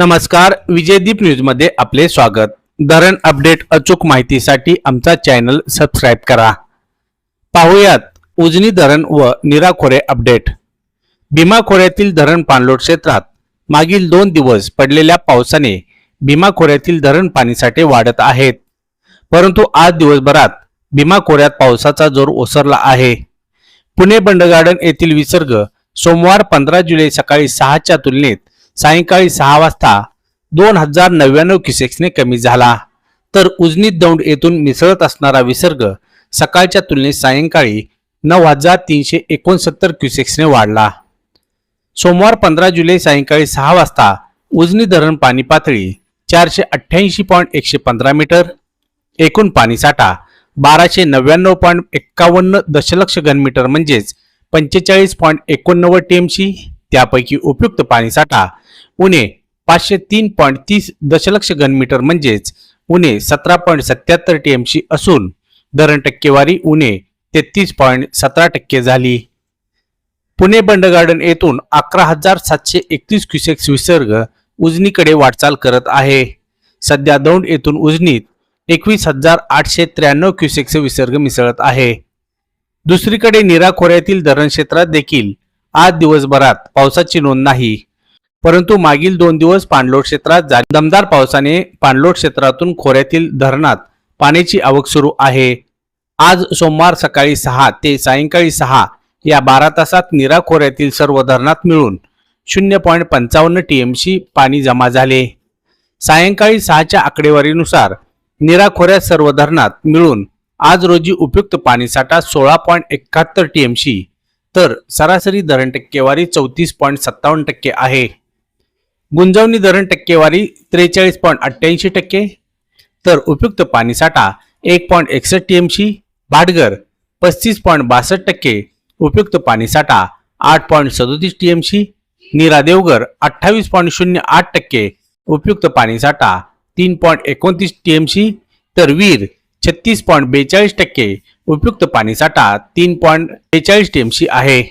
नमस्कार विजयदीप न्यूजमध्ये आपले स्वागत. धरण अपडेट अचूक माहितीसाठी आमचा चॅनल सबस्क्राईब करा. पाहुयात उजनी धरण व निरा खोरे अपडेट. भीमा खोऱ्यातील धरण पाणलोट क्षेत्रात मागील दोन दिवस पडलेल्या पावसाने भीमा खोऱ्यातील धरण पाणीसाठे वाढत आहेत. परंतु आज दिवसभरात भीमा खोऱ्यात पावसाचा जोर ओसरला आहे. पुणे बंडगार्डन येथील विसर्ग सोमवार पंधरा जुलै सकाळी सहाच्या तुलनेत सायंकाळी सहा वाजता दोन हजार नव्याण्णव क्युसेक्सने कमी झाला. तर उजनीत दौंड येथून मिसळत असणारा विसर्ग सकाळच्या तुलनेत सायंकाळी नऊ हजार तीनशे एकोणसत्तर क्युसेक्सने वाढला. सोमवार पंधरा जुलै सायंकाळी सहा वाजता उजनी धरण पाणी पातळी चारशे अठ्ठ्याऐंशी पॉईंट एकशे पंधरा मीटर एकूण पाणीसाठा बाराशे नव्याण्णव पॉईंट एक्कावन्न दशलक्ष घनमीटर म्हणजेच पंचेचाळीस पॉईंट एकोणनव्वद टीएमसी त्यापैकी उपयुक्त पाणीसाठा उणे पाचशे तीन पॉईंट तीस दशलक्ष घनमीटर म्हणजेच उणे सतरा पॉईंट सत्याहत्तर टीएमसी असून धरण टक्केवारी उणे तेहतीस पॉईंट सतरा टक्के झाली. पुणे बंडगार्डन येथून अकरा हजार सातशे एकतीस क्युसेक्स विसर्ग उजनीकडे वाटचाल करत आहे. सध्या दौंड येथून उजनीत एकवीस हजार आठशे त्र्याण्णव क्युसेक्स विसर्ग मिसळत आहे. दुसरीकडे निराखोऱ्यातील धरण क्षेत्रात देखील आज दिवसभरात पावसाची नोंद नाही. परंतु मागील दोन दिवस पाणलोट क्षेत्रात दमदार पावसाने पाणलोट क्षेत्रातून खोऱ्यातील धरणात पाण्याची आवक सुरू आहे. आज सोमवार सकाळी सहा ते सायंकाळी सहा या बारा तासात निरा खोऱ्यातील सर्व धरणात मिळून शून्य पॉईंट पंचावन्न टीएमसी पाणी जमा झाले. सायंकाळी सहाच्या आकडेवारीनुसार नीरा खोऱ्यात सर्व धरणात मिळून आज रोजी उपयुक्त पाणीसाठा सोळा पॉईंट एकाहत्तर टीएमसी तर सरासरी धरण टक्केवारी चौतीस पॉईंट सत्तावन्न टक्के आहे. गुंजवणी धरण टक्केवारी त्रेचाळीस पॉईंट अठ्ठ्याऐंशी टक्के. तर उपयुक्त पाणीसाठा एक पॉईंट एकसष्ट टीएमसी. भाटघर पस्तीस पॉईंट बासष्ट टक्के. उपयुक्त पाणीसाठा आठ पॉईंट सदोतीस टीएमसी. नीरा देवघर अठ्ठावीस पॉईंट शून्य आठ टक्के. उपयुक्त पाणीसाठा तीन पॉईंट एकोणतीस टीएमसी. तर वीर छत्तीस पॉईंट बेचाळीस टक्के. उपयुक्त पाणीसाठा तीन पॉईंट बेचाळीस टीएमसी आहे.